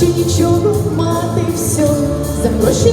чи нічого мати все. За гроші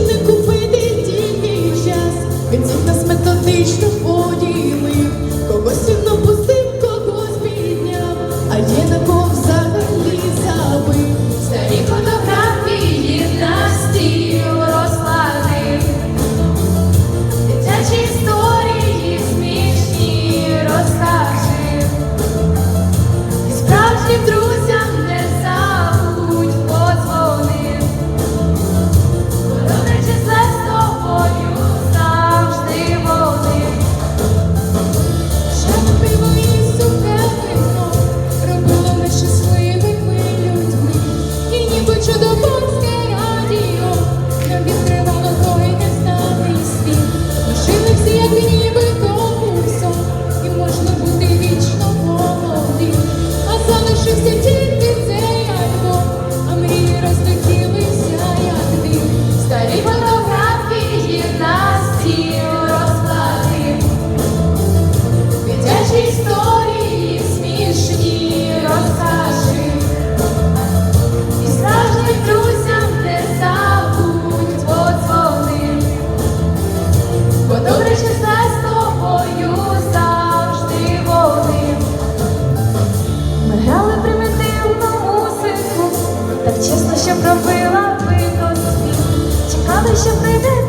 так чесно, що пробила би до світ, чекала, що прийде.